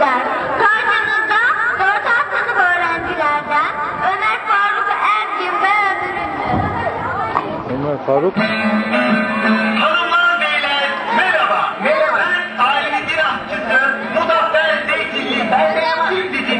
öğrenciler. Karşımızda dörder sınıf öğrencilerden Ömer Faruk Ergin ve öbürünü. Ömer Faruk. Hanımlar beyler merhaba. Merhaba. Ben ailenin dinahçısı Muzaffer Zeytinli. Ben Zeytinli.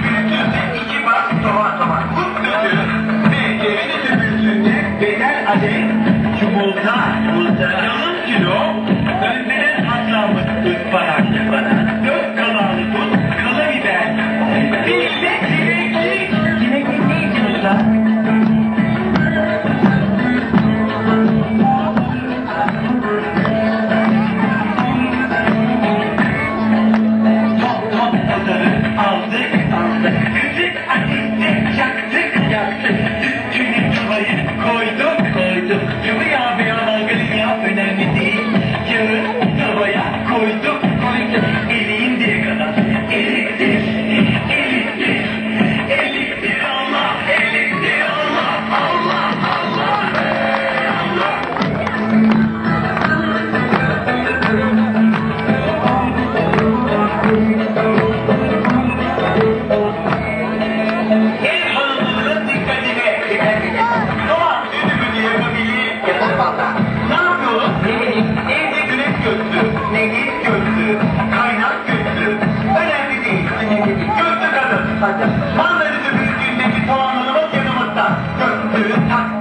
đặt cần thứ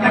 thật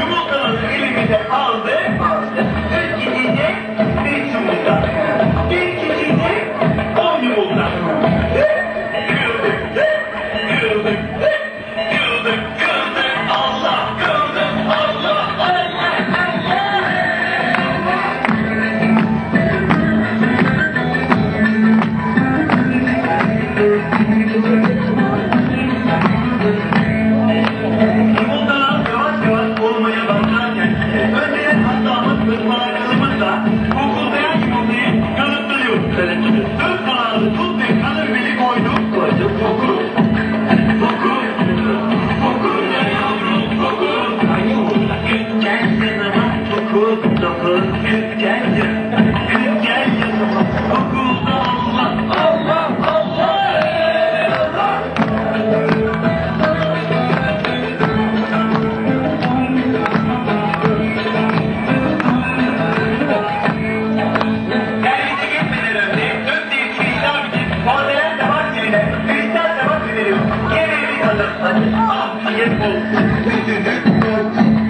Yumurtanın elimize aldı. Bir kişiyle bir yumurta. Bir kişiyle on yumurta. Kırdık, kırdık, kırdık, kırdık. Allah kırdık, Allah, Allah, Allah. Thank you.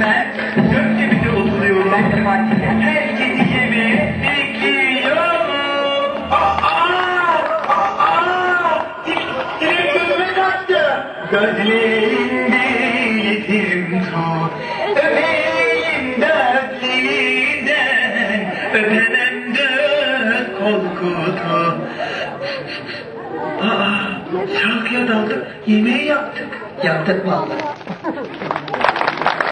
Ben Gökçe'de oturuyorum. Herkesi yemeğe bekliyorum. Aa! Aa! Aa! Dilim gözüme kaçtı. Gözlerinde yetim kal. Öpeyim dertlerinden. Öpemem de korkutu. Aa, şarkıya daldık, yemeği yaptık. Yaptık vallahi. Thank you.